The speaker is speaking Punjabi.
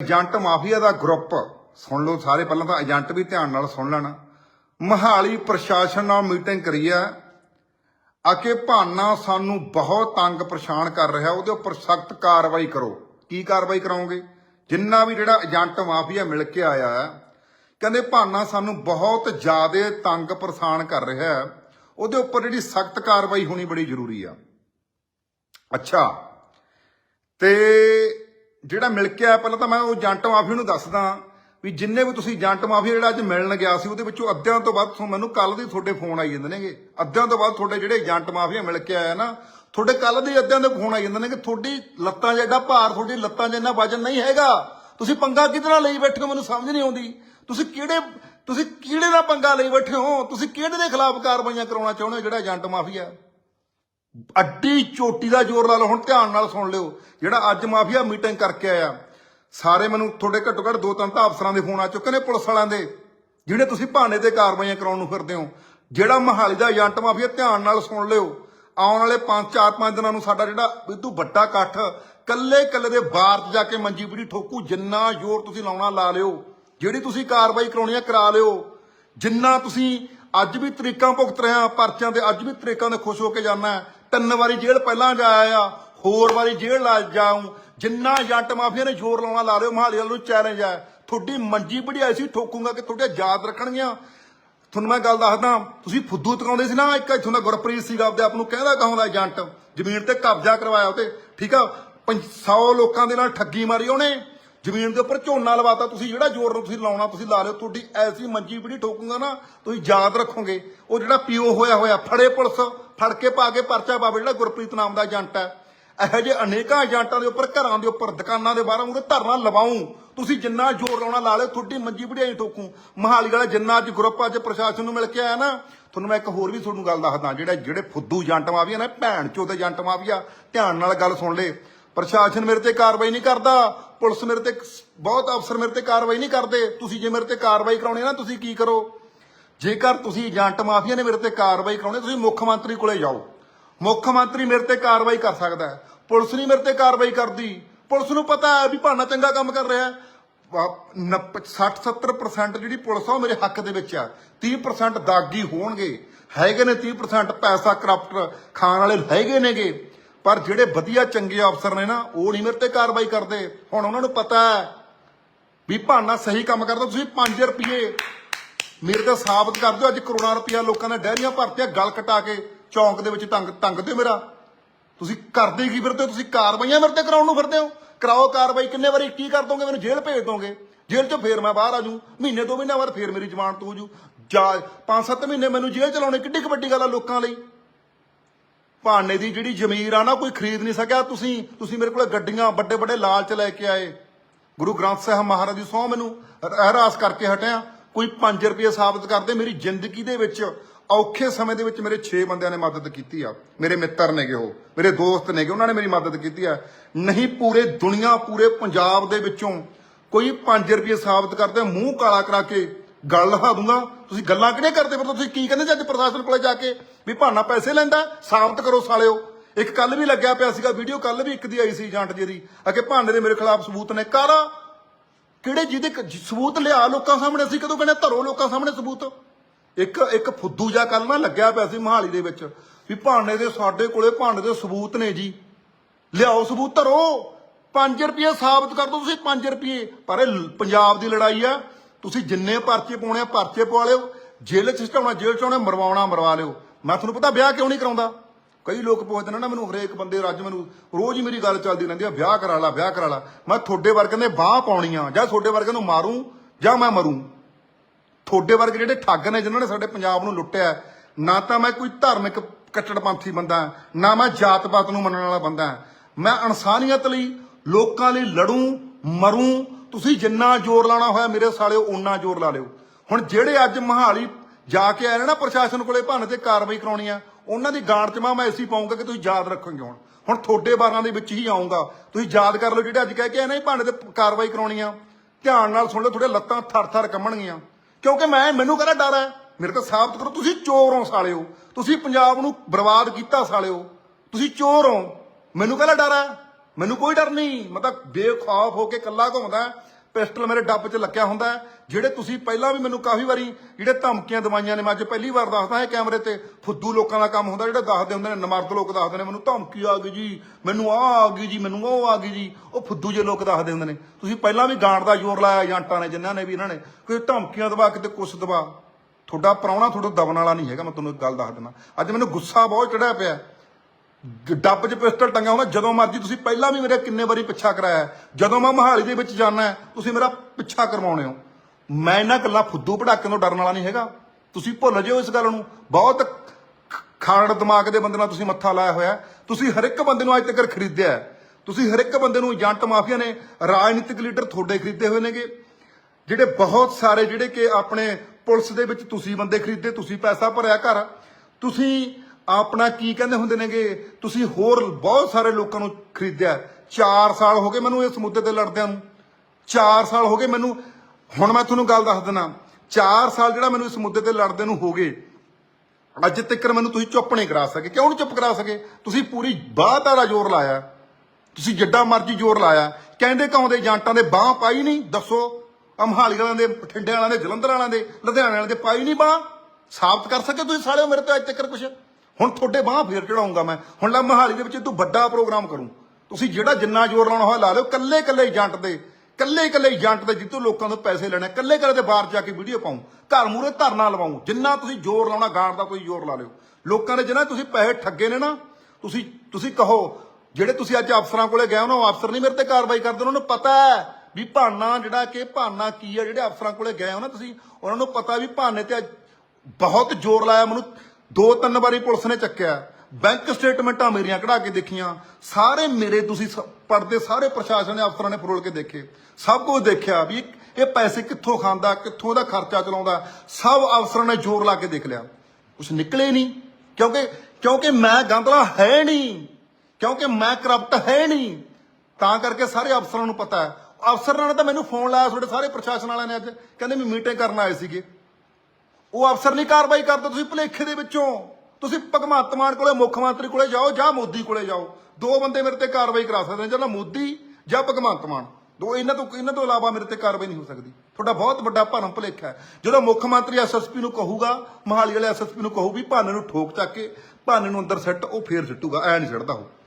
ਏਜੰਟ ਮਾਫੀਆ ਦਾ ਗਰੁੱਪ, ਸੁਣ ਲਓ ਸਾਰੇ, ਪਹਿਲਾਂ ਤਾਂ ਏਜੰਟ ਵੀ ਧਿਆਨ ਨਾਲ ਸੁਣ ਲੈਣ। ਮਹਾਲੀ ਪ੍ਰਸ਼ਾਸਨ ਨਾਲ ਮੀਟਿੰਗ ਕਰੀ ਆ ਆ ਭਾਨਾ ਸਾਨੂੰ ਬਹੁਤ ਤੰਗ ਪਰੇਸ਼ਾਨ ਕਰ ਰਿਹਾ, ਉਹਦੇ ਉੱਪਰ ਸਖਤ ਕਾਰਵਾਈ ਕਰੋ। ਕੀ ਕਾਰਵਾਈ ਕਰਾਓਗੇ? ਜਿੰਨਾ ਵੀ ਜਿਹੜਾ ਏਜੰਟ ਮਾਫੀਆ ਮਿਲ ਕੇ ਆਇਆ ਹੈ, ਕਹਿੰਦੇ ਭਾਨਾ ਸਾਨੂੰ ਬਹੁਤ ਜ਼ਿਆਦਾ ਤੰਗ ਪਰੇਸ਼ਾਨ ਕਰ ਰਿਹਾ ਹੈ। ਉਹਦੇ ਉੱਪਰ ਜਿਹੜੀ ਸਖਤ ਕਾਰਵਾਈ ਹੋਣੀ ਬੜੀ ਜ਼ਰੂਰੀ ਆ। ਅੱਛਾ, ਤੇ ਜਿਹੜਾ ਮਿਲ ਕੇ ਆਇਆ, ਪਹਿਲਾਂ ਤਾਂ ਮੈਂ ਉਹ ਏਜੰਟ ਮਾਫੀ ਨੂੰ ਦੱਸਦਾ ਵੀ ਜਿੰਨੇ ਵੀ ਤੁਸੀਂ ਜੰਟ ਮਾਫੀ ਜਿਹੜਾ ਅੱਜ ਮਿਲਣ ਗਿਆ ਸੀ, ਉਹਦੇ ਵਿੱਚੋਂ ਅੱਧਿਆਂ ਤੋਂ ਵੱਧ ਮੈਨੂੰ ਕੱਲ ਦੇ ਤੁਹਾਡੇ ਫੋਨ ਆਈ ਜਾਂਦੇ ਨੇਗੇ। ਅੱਧਿਆਂ ਤੋਂ ਵੱਧ ਤੁਹਾਡੇ ਜਿਹੜੇ ਏਜੰਟ ਮਾਫੀਆ ਮਿਲ ਕੇ ਆਇਆ ਨਾ, ਤੁਹਾਡੇ ਕੱਲ ਦੇ ਅੱਧਿਆਂ ਦੇ ਫੋਨ ਆਈ ਜਾਂਦੇ ਨੇ ਕਿ ਤੁਹਾਡੀ ਲੱਤਾਂ ਜਿੱਡਾ ਭਾਰ, ਤੁਹਾਡੀ ਲੱਤਾਂ ਜਿੰਨਾ ਵਜਨ ਨਹੀਂ ਹੈਗਾ। ਤੁਸੀਂ ਪੰਗਾ ਕਿਹਦੇ ਨਾਲ ਲਈ ਬੈਠੇ ਹੋ, ਮੈਨੂੰ ਸਮਝ ਨਹੀਂ ਆਉਂਦੀ। ਤੁਸੀਂ ਕਿਹੜੇ ਤੁਸੀਂ ਕਿਹੜੇ ਦਾ ਪੰਗਾ ਲਈ ਬੈਠੇ ਹੋ? ਤੁਸੀਂ ਕਿਹਦੇ ਦੇ ਖਿਲਾਫ ਕਾਰਵਾਈਆਂ ਕਰਾਉਣਾ ਚਾਹੁੰਦੇ ਹੋ ਜਿਹੜਾ ਏਜੰਟ ਮਾਫੀਆ? ਅੱਡੀ ਚੋਟੀ ਦਾ ਜ਼ੋਰ ਲਾ ਲਓ, ਹੁਣ ਧਿਆਨ ਨਾਲ ਸੁਣ ਲਿਓ। ਜਿਹੜਾ ਅੱਜ ਮਾਫੀਆ ਮੀਟਿੰਗ ਕਰਕੇ ਆਇਆ, ਸਾਰੇ ਮੈਨੂੰ ਤੁਹਾਡੇ ਘੱਟੋ ਘੱਟ ਦੋ ਤਿੰਨ ਤਾਂ ਅਫਸਰਾਂ ਦੇ ਫੋਨ ਆ ਚੁੱਕੇ ਨੇ, ਪੁਲਿਸ ਵਾਲਿਆਂ ਦੇ ਜਿਹੜੇ ਤੁਸੀਂ ਭਾਣੇ ਤੇ ਕਾਰਵਾਈਆਂ ਕਰਾਉਣ ਨੂੰ ਫਿਰਦੇ ਹੋ। ਜਿਹੜਾ ਮਹਾਲੀ ਦਾ ਏਜੰਟ ਮਾਫੀਆ, ਧਿਆਨ ਨਾਲ ਸੁਣ ਲਿਓ। ਆਉਣ ਵਾਲੇ 5-4-5 ਦਿਨਾਂ ਨੂੰ ਸਾਡਾ ਜਿਹੜਾ ਇਦੂ ਵੱਡਾ ਇਕੱਠ ਕੱਲੇ ਕੱਲੇ ਦੇ ਬਾਹਰ 'ਚ ਜਾ ਕੇ ਮੰਜੀ ਪੀੜੀ ਠੋਕੂ, ਜਿੰਨਾ ਜ਼ੋਰ ਤੁਸੀਂ ਲਾਉਣਾ ਲਾ ਲਿਓ। ਜਿਹੜੀ ਤੁਸੀਂ ਕਾਰਵਾਈ ਕਰਾਉਣੀ ਆ ਕਰਾ ਲਿਓ। ਜਿੰਨਾ ਤੁਸੀਂ ਅੱਜ ਵੀ ਤਰੀਕਾਂ ਭੁਗਤ ਰਹੇ ਆ, ਪਰਚਿਆਂ ਤੇ ਅੱਜ ਵੀ ਤਰੀਕਾਂ ਦੇ ਖੁਸ਼ ਹੋ ਕੇ ਜਾਣਾ ਤਿੰਨ ਵਾਰੀ ਜੇਲ੍ਹ ਪਹਿਲਾਂ ਜਾਇਆ ਆ ਹੋਰ ਵਾਰੀ ਜੇਲ੍ਹ ਲਾ ਜਾਉਂ ਜਿੰਨਾ ਏਜੰਟ ਮਾਫੀਆ ਨੇ ਜ਼ੋਰ ਲਾਉਣਾ, ਲਾ ਲਿਓ, ਮਹਾਲੀ ਵਾਲ ਨੂੰ ਚੈਲੰਜ ਹੈ। ਤੁਹਾਡੀ ਮੰਜੀ ਵਢਿਆਈ ਸੀ ਠੋਕੂਗਾ ਕਿ ਤੁਹਾਡੇ ਯਾਦ ਰੱਖਣਗੀਆਂ। ਤੁਹਾਨੂੰ ਮੈਂ ਗੱਲ ਦੱਸਦਾ, ਤੁਸੀਂ ਫੁੱਦੂ ਤਕਾਉਂਦੇ ਸੀ ਨਾ, ਇੱਕ ਇੱਥੋਂ ਦਾ ਗੁਰਪ੍ਰੀਤ ਸੀਗਾ ਆਪਦੇ ਆਪ ਨੂੰ ਕਹਿੰਦਾ ਕਹਾਉਂਦਾ ਏਜੰਟ ਜ਼ਮੀਨ ਤੇ ਕਬਜ਼ਾ ਕਰਵਾਇਆ ਉਹਤੇ, ਠੀਕ ਆ? 100 ਲੋਕਾਂ ਦੇ ਨਾਲ ਠੱਗੀ ਮਾਰੀ ਉਹਨੇ। ਜ਼ਮੀਨ ਦੇ ਉੱਪਰ ਝੋਨਾ ਲਵਾਤਾ, ਤੁਸੀਂ ਜਿਹੜਾ ਜ਼ੋਰ ਤੁਸੀਂ ਲਾਉਣਾ, ਤੁਸੀਂ ਲਾ ਲਿਓ, ਤੁਹਾਡੀ ਐਸੀ ਮੰਜੀ ਬੜੀ ਠੋਕੂਗਾ ਨਾ, ਤੁਸੀਂ ਯਾਦ ਰੱਖੋਗੇ। ਉਹ ਜਿਹੜਾ ਪੀਓ ਹੋਇਆ ਹੋਇਆ, ਫੜੇ ਪੁਲਿਸ, ਫੜ ਕੇ ਪਾ ਕੇ ਪਰਚਾ ਪਾਵੇ, ਜਿਹੜਾ ਗੁਰਪ੍ਰੀਤ ਨਾਮ ਦਾ ਏਜੰਟ ਹੈ। ਇਹੋ ਜਿਹੇ ਅਨੇਕਾਂ ਏਜੰਟਾਂ ਦੇ ਉੱਪਰ, ਘਰਾਂ ਦੇ ਉੱਪਰ, ਦੁਕਾਨਾਂ ਦੇ ਬਾਹਰ, ਉਹਦੇ ਧਰਨਾ ਲਵਾਉਂ। ਤੁਸੀਂ ਜਿੰਨਾ ਜ਼ੋਰ ਲਾਉਣਾ, ਲਾ ਲਿਓ, ਤੁਹਾਡੀ ਮੰਜੀ ਵਢਿਆਈ ਠੋਕੂ। ਮਹਾਲੀ ਵਾਲਾ ਜਿੰਨਾ ਅੱਜ ਗਰੁੱਪ ਅੱਜ ਪ੍ਰਸ਼ਾਸਨ ਨੂੰ ਮਿਲ ਕੇ ਆਇਆ ਨਾ, ਤੁਹਾਨੂੰ ਮੈਂ ਇੱਕ ਹੋਰ ਵੀ ਤੁਹਾਨੂੰ ਗੱਲ ਦੱਸਦਾ, ਜਿਹੜਾ ਜਿਹੜੇ ਫੁੱਦੂ ਏਜੰਟ ਮਾਫੀਆ ਨੇ, ਭੈਣ ਚੋਦ ਏਜੰਟ ਮਾਫੀਆ, ਧਿਆਨ ਨਾਲ ਗੱਲ ਸੁਣ ਲੈ। ਪ੍ਰਸ਼ਾਸਨ ਮੇਰੇ ਤੇ ਕਾਰਵਾਈ ਨਹੀਂ ਕਰਦਾ, ਪੁਲਿਸ ਮੇਰੇ ਤੇ ਬਹੁਤ ਅਫਸਰ ਮੇਰੇ ਤੇ ਕਾਰਵਾਈ ਨਹੀਂ ਕਰਦੇ। ਤੁਸੀਂ ਜੇ ਮੇਰੇ ਤੇ ਕਾਰਵਾਈ ਕਰਾਉਣੀ ਨਾ, ਤੁਸੀਂ ਕੀ ਕਰੋ? ਜੇਕਰ ਤੁਸੀਂ ਏਜੰਟ ਮਾਫੀਆ ਨੇ ਮੇਰੇ ਤੇ ਕਾਰਵਾਈ ਕਰਾਉਣੀ ਤੁਸੀਂ ਮੁੱਖ ਮੰਤਰੀ ਕੋਲੇ ਜਾਓ। ਮੁੱਖ ਮੰਤਰੀ ਮੇਰੇ ਤੇ ਕਾਰਵਾਈ ਕਰ ਸਕਦਾ ਹੈ। ਪੁਲਿਸ ਨਹੀਂ ਮੇਰੇ ਤੇ ਕਾਰਵਾਈ ਕਰਦੀ। ਪੁਲਿਸ ਨੂੰ ਪਤਾ ਹੈ ਵੀ ਭਾਣਾ ਚੰਗਾ ਕੰਮ ਕਰ ਰਿਹਾ ਹੈ। 60-70% ਜਿਹੜੀ ਪੁਲਿਸ ਆ, ਉਹ ਮੇਰੇ ਹੱਕ ਦੇ ਵਿੱਚ ਆ। 30% ਦਾਗੀ ਹੋਣਗੇ। ਹੈਗੇ ਨੇ 30% ਪੈਸਾ ਕਰਪਟ ਖਾਣ ਵਾਲੇ ਹੈਗੇ ਨੇਗੇ। ਪਰ ਜਿਹੜੇ ਵਧੀਆ ਚੰਗੇ ਅਫਸਰ ਨੇ ਨਾ, ਉਹ ਨਹੀਂ ਮੇਰੇ ਤੇ ਕਾਰਵਾਈ ਕਰਦੇ। ਹੁਣ ਉਹਨਾਂ ਨੂੰ ਪਤਾ ਹੈ ਵੀ ਭਾਨਾ ਸਹੀ ਕੰਮ ਕਰਦਾ, ਤੁਸੀਂ 5 ਰੁਪਏ ਮੇਰੇ ਤਾਂ ਸਾਬਤ ਕਰ ਦਿਓ। ਅੱਜ ਕਰੋੜਾਂ ਰੁਪਇਆ ਲੋਕਾਂ ਨੇ ਡੈਰੀਆਂ ਭਰਤੀਆਂ, ਗਲ ਕਟਾ ਕੇ ਚੌਂਕ ਦੇ ਵਿੱਚ ਤੰਗ ਤੰਗ ਦਿਓ ਮੇਰਾ। ਤੁਸੀਂ ਕਰਦੇ ਕੀ ਫਿਰਦੇ ਹੋ? ਤੁਸੀਂ ਕਾਰਵਾਈਆਂ ਮੇਰੇ ਤੇ ਕਰਾਉਣ ਨੂੰ ਫਿਰਦੇ ਹੋ? ਕਰਾਓ ਕਾਰਵਾਈ। ਕਿੰਨੇ ਵਾਰੀ ਕੀ ਕਰ ਦੋਗੇ? ਮੈਨੂੰ ਜੇਲ੍ਹ ਭੇਜ ਦੋਗੇ। ਜੇਲ੍ਹ ਚੋਂ ਫੇਰ ਮੈਂ ਬਾਹਰ ਆ ਜੂ ਮਹੀਨੇ ਦੋ ਮਹੀਨੇ ਬਾਅਦ ਫੇਰ ਮੇਰੀ ਜ਼ਮਾਨਤ ਹੋ ਜੂ ਜਾ 5-7 ਮਹੀਨੇ ਮੈਨੂੰ ਜੇਲ੍ਹ ਚਲਾਉਣੇ ਕਿੱਡੀ ਕੁ ਵੱਡੀ ਗੱਲ ਆ ਲੋਕਾਂ ਲਈ। ਭਾਨੇ ਦੀ ਜਿਹੜੀ ਜ਼ਮੀਰ ਆ ਨਾ, ਕੋਈ ਖਰੀਦ ਨਹੀਂ ਸਕਿਆ। ਤੁਸੀਂ ਤੁਸੀਂ ਮੇਰੇ ਕੋਲ ਗੱਡੀਆਂ ਵੱਡੇ ਵੱਡੇ ਲਾਲਚ ਲੈ ਕੇ ਆਏ। ਗੁਰੂ ਗ੍ਰੰਥ ਸਾਹਿਬ ਮਹਾਰਾਜ ਦੀ ਸਹੁੰ ਮੈਨੂੰ ਰਹਿਰਾਸ ਕਰਕੇ ਹਟਿਆ। ਕੋਈ 5 ਰੁਪਏ ਸਾਬਤ ਕਰਦੇ ਮੇਰੀ ਜ਼ਿੰਦਗੀ ਦੇ ਵਿੱਚ, ਔਖੇ ਸਮੇਂ ਦੇ ਵਿੱਚ ਮੇਰੇ 6 ਬੰਦਿਆਂ ਨੇ ਮਦਦ ਕੀਤੀ ਆ। ਮੇਰੇ ਮਿੱਤਰ ਨੇਗੇ ਉਹ, ਮੇਰੇ ਦੋਸਤ ਨੇਗੇ, ਉਹਨਾਂ ਨੇ ਮੇਰੀ ਮਦਦ ਕੀਤੀ ਆ। ਨਹੀਂ ਪੂਰੇ ਦੁਨੀਆ, ਪੂਰੇ ਪੰਜਾਬ ਦੇ ਵਿੱਚੋਂ ਕੋਈ 5 ਰੁਪਏ ਸਾਬਤ ਕਰਦੇ, ਮੂੰਹ ਕਾਲਾ ਕਰਾ ਕੇ ਗੱਲ ਲਹਾ ਦੂੰਗਾ। ਤੁਸੀਂ ਗੱਲਾਂ ਕਿਹਨੇ ਕਰਦੇ ਫਿਰ ਤੁਸੀਂ ਕੀ ਕਹਿੰਦੇ ਜੀ ਪ੍ਰਸ਼ਾਸਨ ਕੋਲੇ ਜਾ ਕੇ? ਵੀ ਭਾਨਾ ਪੈਸੇ ਲੈਂਦਾ, ਸਾਬਤ ਕਰੋ ਸਾਲਿਓ। ਇੱਕ ਕੱਲ ਵੀ ਲੱਗਿਆ ਪਿਆ ਸੀਗਾ, ਵੀਡੀਓ ਕੱਲ ਵੀ ਇੱਕ ਦੀ ਆਈ ਸੀ ਏਜੰਟ ਜੀ ਦੀ ਅਕੇ ਭਾਨੇ ਦੇ ਮੇਰੇ ਖਿਲਾਫ ਸਬੂਤ ਨੇ। ਕਰ। ਕਿਹੜੇ ਜਿਹਦੇ ਸਬੂਤ ਲਿਆ ਲੋਕਾਂ ਸਾਹਮਣੇ? ਅਸੀਂ ਕਦੋਂ ਕਹਿੰਦੇ ਧਰੋ ਲੋਕਾਂ ਸਾਹਮਣੇ ਸਬੂਤ? ਇੱਕ ਇੱਕ ਫੁੱਦੂ ਜਾ ਕੱਲ ਨਾ ਲੱਗਿਆ ਪਿਆ ਸੀ ਮਹਾਲੀ ਦੇ ਵਿੱਚ। ਵੀ ਭਾਨੇ ਦੇ ਸਾਡੇ ਕੋਲੇ ਭਾਨੇ ਦੇ ਸਬੂਤ ਨੇ ਜੀ। ਲਿਆਓ ਸਬੂਤ, ਧਰੋ। 5 ਰੁਪਏ ਸਾਬਤ ਕਰ ਦਿਓ ਤੁਸੀਂ 5 ਰੁਪਏ ਪਰ ਇਹ ਪੰਜਾਬ ਦੀ ਲੜਾਈ ਆ। ਤੁਸੀਂ ਜਿੰਨੇ ਪਰਚੇ ਪਾਉਣੇ ਆ, ਪਰਚੇ ਪਵਾ ਲਿਓ। ਜੇਲ੍ਹ ਚ ਸਟਾਉਣਾ ਜੇਲ੍ਹ ਚ ਆਉਣਾ, ਮਰਵਾਉਣਾ, ਮਰਵਾ ਲਿਓ। ਮੈਂ ਤੁਹਾਨੂੰ ਪਤਾ ਵਿਆਹ ਕਿਉਂ ਨਹੀਂ ਕਰਾਉਂਦਾ? ਕਈ ਲੋਕ ਪੁੱਛਦੇ ਨੇ ਨਾ ਮੈਨੂੰ, ਹਰੇਕ ਬੰਦੇ ਰੱਜ ਮੈਨੂੰ, ਰੋਜ਼ ਹੀ ਮੇਰੀ ਗੱਲ ਚੱਲਦੀ ਰਹਿੰਦੀ ਆ, ਵਿਆਹ ਕਰਾ ਲਾ, ਵਿਆਹ ਕਰਾ ਲਾ। ਮੈਂ ਤੁਹਾਡੇ ਵਰਗੇ ਨੇ ਬਾਹ ਪਾਉਣੀ ਆ ਜਾਂ ਤੁਹਾਡੇ ਵਰਗੇ ਨੂੰ ਮਾਰੂ, ਜਾਂ ਮੈਂ ਮਰੂ। ਤੁਹਾਡੇ ਵਰਗੇ ਜਿਹੜੇ ਠੱਗ ਨੇ, ਜਿਨ੍ਹਾਂ ਨੇ ਸਾਡੇ ਪੰਜਾਬ ਨੂੰ ਲੁੱਟਿਆ ਨਾ ਤਾਂ ਮੈਂ ਕੋਈ ਧਾਰਮਿਕ ਕੱਟੜਪੰਥੀ ਬੰਦਾ ਨਾ ਮੈਂ ਜਾਤ-ਪਾਤ ਨੂੰ ਮੰਨਣ ਵਾਲਾ ਬੰਦਾ ਮੈਂ ਇਨਸਾਨੀਅਤ ਲਈ ਲੋਕਾਂ ਲਈ ਲੜੂੰ, ਮਰੂੰ ਤੁਸੀਂ ਜਿੰਨਾ ਜ਼ੋਰ ਲਾਣਾ ਹੋਇਆ ਮੇਰੇ ਸਾਲਿਓ ਓਨਾ ਜ਼ੋਰ ਲਾ ਲਿਓ। ਹੁਣ ਜਿਹੜੇ ਅੱਜ ਮਹਾਲੀ ਜਾ ਕੇ ਆਏ ਨੇ ਨਾ ਪ੍ਰਸ਼ਾਸਨ ਕੋਲੇ ਭਾਣੇ ਤੇ ਕਾਰਵਾਈ ਕਰਾਉਣੀ ਆ, ਉਹਨਾਂ ਦੀ ਗਾਂਡ 'ਚ ਮੈਂ ਮੈਂ ਐਸੀ ਪਾਉਂਗਾ ਕਿ ਤੁਸੀਂ ਯਾਦ ਰੱਖੋਗੇ ਹੁਣ। ਹੁਣ ਤੁਹਾਡੇ ਬਾਰਾਂ ਦੇ ਵਿੱਚ ਹੀ ਆਉਂਗਾ। ਤੁਸੀਂ ਯਾਦ ਕਰ ਲਓ ਜਿਹੜੇ ਅੱਜ ਕਹਿ ਕੇ ਆਏ ਨੇ ਭਾਣੇ ਤੇ ਕਾਰਵਾਈ ਕਰਾਉਣੀ ਆ। ਧਿਆਨ ਨਾਲ ਸੁਣ ਲਓ ਤੁਹਾਡੇ ਲੱਤਾਂ ਥਰ-ਥਰ ਕੰਮਣਗੀਆਂ ਕਿਉਂਕਿ ਮੈਂ, ਮੈਨੂੰ ਕਹਿੰਦਾ ਡਰ ਹੈ? ਮੇਰੇ ਤਾਂ ਸਾਬਤ ਕਰੋ, ਤੁਸੀਂ ਚੋਰ ਹੋ ਸਾਲਿਓ। ਤੁਸੀਂ ਪੰਜਾਬ ਨੂੰ ਬਰਬਾਦ ਕੀਤਾ ਸਾਲਿਓ। ਤੁਸੀਂ ਚੋਰ ਹੋ। ਮੈਨੂੰ ਕਹਿੰਦਾ ਡਰ ਹੈ? ਮੈਨੂੰ ਕੋਈ ਡਰ ਨਹੀਂ। ਮੈਂ ਤਾਂ ਬੇਖੌਫ ਹੋ ਕੇ ਇਕੱਲਾ ਘੁੰਮਦਾ, ਪਿਸਟਲ ਮੇਰੇ ਡੱਬ 'ਚ ਲੱਗਿਆ ਹੁੰਦਾ ਜਿਹੜੇ ਤੁਸੀਂ ਪਹਿਲਾਂ ਵੀ ਮੈਨੂੰ ਕਾਫੀ ਵਾਰੀ ਜਿਹੜੇ ਧਮਕੀਆਂ ਦਵਾਈਆਂ ਨੇ, ਮੈਂ ਅੱਜ ਪਹਿਲੀ ਵਾਰ ਦੱਸਦਾ ਇਹ ਕੈਮਰੇ ਤੇ ਫੁੱਦੂ ਲੋਕਾਂ ਦਾ ਕੰਮ ਹੁੰਦਾ, ਜਿਹੜੇ ਦੱਸਦੇ ਹੁੰਦੇ ਨੇ, ਨਮਰਦ ਲੋਕ ਦੱਸਦੇ ਨੇ, ਮੈਨੂੰ ਧਮਕੀ ਆ ਗਈ ਜੀ, ਮੈਨੂੰ ਆਹ ਆ ਗਈ ਜੀ, ਮੈਨੂੰ ਉਹ ਆ ਗਈ ਜੀ। ਉਹ ਫੁੱਦੂ ਜੇ ਲੋਕ ਦੱਸਦੇ ਹੁੰਦੇ ਨੇ। ਤੁਸੀਂ ਪਹਿਲਾਂ ਵੀ ਗਾਂਡ ਦਾ ਜ਼ੋਰ ਲਾਇਆ ਏਜੰਟਾਂ ਨੇ, ਜਿਨ੍ਹਾਂ ਨੇ ਵੀ ਇਹਨਾਂ ਨੇ ਕੋਈ ਧਮਕੀਆਂ ਦਵਾ ਕਿਤੇ ਕੁਛ ਦਵਾ। ਤੁਹਾਡਾ ਪ੍ਰਾਹੁਣਾ ਤੁਹਾਡਾ ਦਬਣ ਵਾਲਾ ਨਹੀਂ ਹੈਗਾ, ਮੈਂ ਤੁਹਾਨੂੰ ਇੱਕ ਗੱਲ ਦੱਸ ਦਿੰਦਾ। ਅੱਜ ਮੈਨੂੰ ਗੁੱਸਾ ਬਹੁਤ ਚੜਿਆ ਪਿਆ। ਡੱਬ 'ਚ ਪਿਸਟਲ ਟੰਗਾ ਹੁੰਦਾ ਜਦੋਂ ਮਰਜ਼ੀ ਤੁਸੀਂ ਪਹਿਲਾਂ ਵੀ ਮੇਰੇ ਕਿੰਨੇ ਵਾਰੀ ਪਿੱਛਾ ਕਰਾਇਆ ਜਦੋਂ ਮੈਂ ਮਹਾਲੀ ਦੇ ਵਿੱਚ ਜਾਣਾ ਤੁਸੀਂ ਮੇਰਾ ਪਿੱਛਾ ਕਰਵਾਉਣੇ ਹੋ। ਮੈਂ ਇਹਨਾਂ ਗੱਲਾਂ ਫੁੱਦੂ ਪੜਾਕੇ ਤੋਂ ਡਰਨ ਵਾਲਾ ਨਹੀਂ ਹੈਗਾ। ਤੁਸੀਂ ਭੁੱਲ ਜਿਓ ਇਸ ਗੱਲ ਨੂੰ। ਬਹੁਤ ਖ- ਦਿਮਾਗ ਦੇ ਬੰਦੇ ਨਾਲ ਤੁਸੀਂ ਮੱਥਾ ਲਾਇਆ ਹੋਇਆ ਤੁਸੀਂ ਹਰ ਇੱਕ ਬੰਦੇ ਨੂੰ ਅੱਜ ਤੱਕ ਖਰੀਦਿਆ ਤੁਸੀਂ ਹਰ ਇੱਕ ਬੰਦੇ ਨੂੰ ਏਜੰਟ ਮਾਫੀਆ ਨੇ, ਰਾਜਨੀਤਿਕ ਲੀਡਰ ਤੁਹਾਡੇ ਖਰੀਦੇ ਹੋਏ ਨੇਗੇ। ਜਿਹੜੇ ਬਹੁਤ ਸਾਰੇ ਜਿਹੜੇ ਕਿ ਆਪਣੇ ਪੁਲਿਸ ਦੇ ਵਿੱਚ ਤੁਸੀਂ ਬੰਦੇ ਖਰੀਦੇ, ਤੁਸੀਂ ਪੈਸਾ ਭਰਿਆ ਘਰ। ਤੁਸੀਂ ਆਪਣਾ ਕੀ ਕਹਿੰਦੇ ਹੁੰਦੇ ਨੇਗੇ? ਤੁਸੀਂ ਹੋਰ ਬਹੁਤ ਸਾਰੇ ਲੋਕਾਂ ਨੂੰ ਖਰੀਦਿਆ। 4 ਸਾਲ ਹੋ ਗਏ ਮੈਨੂੰ ਇਸ ਮੁੱਦੇ ਤੇ ਲੜਦਿਆਂ ਨੂੰ। 4 ਸਾਲ ਹੋ ਗਏ ਮੈਨੂੰ। ਹੁਣ ਮੈਂ ਤੁਹਾਨੂੰ ਗੱਲ ਦੱਸ ਦਿੰਦਾ। 4 ਸਾਲ ਜਿਹੜਾ ਮੈਨੂੰ ਇਸ ਮੁੱਦੇ ਤੇ ਲੜਦੇ ਨੂੰ ਹੋ ਗਏ, ਅੱਜ ਤੱਕ ਮੈਨੂੰ ਤੁਸੀਂ ਚੁੱਪ ਨਹੀਂ ਕਰਾ ਸਕੇ। ਕਿਉਂ ਨਹੀਂ ਚੁੱਪ ਕਰਾ ਸਕੇ? ਤੁਸੀਂ ਪੂਰੀ ਬਾਹ ਤਾਰਾ ਜ਼ੋਰ ਲਾਇਆ। ਤੁਸੀਂ ਜਿੱਡਾ ਮਰਜ਼ੀ ਜ਼ੋਰ ਲਾਇਆ। ਕਹਿੰਦੇ ਕਾਉਂਦੇ ਏਜੰਟਾਂ ਦੇ ਬਾਹ ਪਾਈ ਨਹੀਂ? ਦੱਸੋ। ਅਮਹਾਲੀ ਵਾਲਿਆਂ ਦੇ, ਬਠਿੰਡੇ ਵਾਲਿਆਂ ਦੇ, ਜਲੰਧਰ ਵਾਲਿਆਂ ਦੇ, ਲੁਧਿਆਣੇ ਵਾਲਿਆਂ ਦੇ ਪਾਈ ਨਹੀਂ ਬਾਹ? ਸਾਬਤ ਕਰ ਸਕੇ ਤੁਸੀਂ ਸਾਲਿਓ ਮੇਰੇ ਤੋਂ ਅੱਜ ਤੱਕ ਕੁਛ? ਹੁਣ ਤੁਹਾਡੇ ਬਾਹ ਫੇਰ ਚੜਾਉਂਗਾ ਮੈਂ। ਹੁਣ ਲੈ ਮਹਾਲੀ ਦੇ ਵਿੱਚ ਤੂੰ ਵੱਡਾ ਪ੍ਰੋਗਰਾਮ ਕਰੂੰ। ਤੁਸੀਂ ਜਿਹੜਾ ਜਿੰਨਾ ਜ਼ੋਰ ਲਾਉਣਾ ਹੋਇਆ ਲਾ ਲਿਓ। ਕੱਲੇ ਕੱਲੇ ਏਜੰਟ ਦੇ ਕੱਲੇ ਕੱਲੇ ਏਜੰਟ ਦੇ ਜਿੱਤੋਂ ਲੋਕਾਂ ਤੋਂ ਪੈਸੇ ਲੈਣੇ। ਕੱਲੇ ਕੱਲੇ ਦੇ ਬਾਹਰ ਜਾ ਕੇ ਵੀਡੀਓ ਪਾਉਂ। ਘਰ ਮੂਰੇ ਧਰਨਾ ਲਵਾਉਂ। ਜਿੰਨਾ ਤੁਸੀਂ ਜ਼ੋਰ ਲਾਉਣਾ ਗਾਂਡ ਦਾ ਕੋਈ ਜ਼ੋਰ ਲਾ ਲਿਓ। ਲੋਕਾਂ ਦੇ ਜਿਹਨਾਂ ਤੁਸੀਂ ਪੈਸੇ ਠੱਗੇ ਨੇ ਨਾ, ਤੁਸੀਂ ਤੁਸੀਂ ਕਹੋ, ਜਿਹੜੇ ਤੁਸੀਂ ਅੱਜ ਅਫਸਰਾਂ ਕੋਲੇ ਗਏ ਹੋ ਨਾ ਅਫਸਰ ਨਹੀਂ ਮੇਰੇ ਤੇ ਕਾਰਵਾਈ ਕਰਦੇ। ਉਹਨਾਂ ਨੂੰ ਪਤਾ ਹੈ ਵੀ ਭਾਨਾ ਜਿਹੜਾ ਕਿ, ਭਾਨਾ ਕੀ ਹੈ ਜਿਹੜੇ ਅਫਸਰਾਂ ਕੋਲੇ ਗਏ ਹੋ ਨਾ ਤੁਸੀਂ, ਉਹਨਾਂ ਨੂੰ ਪਤਾ ਵੀ ਭਾਨੇ ਤੇ ਅੱਜ ਬਹੁਤ ਜ਼ੋਰ ਲਾਇਆ। ਮੈਨੂੰ ਦੋ ਤਿੰਨ ਵਾਰੀ ਪੁਲਿਸ ਨੇ ਚੱਕਿਆ। ਬੈਂਕ ਸਟੇਟਮੈਂਟਾਂ ਮੇਰੀਆਂ ਕਢਾ ਕੇ ਦੇਖੀਆਂ। ਸਾਰੇ ਮੇਰੇ ਤੁਸੀਂ ਸ- ਪੜਦੇ ਸਾਰੇ ਪ੍ਰਸ਼ਾਸਨ ਦੇ ਅਫਸਰਾਂ ਨੇ ਫਰੋਲ ਕੇ ਦੇਖੇ। ਸਭ ਕੁਝ ਦੇਖਿਆ ਵੀ ਇਹ ਪੈਸੇ ਕਿੱਥੋਂ ਖਾਂਦਾ, ਕਿੱਥੋਂ ਦਾ ਖਰਚਾ ਚਲਾਉਂਦਾ, ਸਭ ਅਫਸਰਾਂ ਨੇ ਜ਼ੋਰ ਲਾ ਕੇ ਦੇਖ ਲਿਆ। ਕੁਛ ਨਿਕਲੇ ਨਹੀਂ, ਕਿਉਂਕਿ ਕਿਉਂਕਿ ਮੈਂ ਗੰਦਲਾ ਹੈ ਨਹੀਂ, ਕਿਉਂਕਿ ਮੈਂ ਕਰਪਟ ਹੈ ਨਹੀਂ। ਤਾਂ ਕਰਕੇ ਸਾਰੇ ਅਫਸਰਾਂ ਨੂੰ ਪਤਾ ਹੈ। ਅਫਸਰਾਂ ਨੇ ਤਾਂ ਮੈਨੂੰ ਫੋਨ ਲਾਇਆ, ਤੁਹਾਡੇ ਸਾਰੇ ਪ੍ਰਸ਼ਾਸਨ ਵਾਲਿਆਂ ਨੇ ਅੱਜ। ਕਹਿੰਦੇ ਵੀ ਮੀਟਿੰਗ ਕਰਨ ਆਏ ਸੀਗੇ। ਉਹ ਅਫਸਰ ਨਹੀਂ ਕਾਰਵਾਈ ਕਰਦੇ, ਤੁਸੀਂ ਭੁਲੇਖੇ ਦੇ ਵਿੱਚੋਂ। ਤੁਸੀਂ ਭਗਵੰਤ ਮਾਨ ਕੋਲੇ, ਮੁੱਖ ਮੰਤਰੀ ਕੋਲੇ ਜਾਓ ਜਾਂ ਮੋਦੀ ਕੋਲੇ ਜਾਓ। ਦੋ ਬੰਦੇ ਮੇਰੇ ਤੇ ਕਾਰਵਾਈ ਕਰਾ ਸਕਦੇ ਨੇ ਜਾਂ ਮੋਦੀ ਜਾਂ ਭਗਵੰਤ ਮਾਨ। ਦੋ, ਇਹਨਾਂ ਤੋਂ ਇਹਨਾਂ ਤੋਂ ਇਲਾਵਾ ਮੇਰੇ ਤੇ ਕਾਰਵਾਈ ਨਹੀਂ ਹੋ ਸਕਦੀ। ਤੁਹਾਡਾ ਬਹੁਤ ਵੱਡਾ ਭਰਮ ਭੁਲੇਖਾ ਹੈ। ਜਦੋਂ ਮੁੱਖ ਮੰਤਰੀ ਐਸਐਸਪੀ ਨੂੰ ਕਹੂਗਾ, ਮਹਾਲੀ ਵਾਲੇ ਐਸਐਸਪੀ ਨੂੰ ਕਹੂ ਵੀ ਭਾਨੇ ਨੂੰ ਠੋਕ ਚੱਕ ਕੇ, ਭਾਨੇ ਨੂੰ ਅੰਦਰ ਸੱਟ, ਉਹ ਫੇਰ ਸਿੱਟੂਗਾ, ਐ ਨਹੀਂ ਸਿੱਟਦਾ ਉਹ।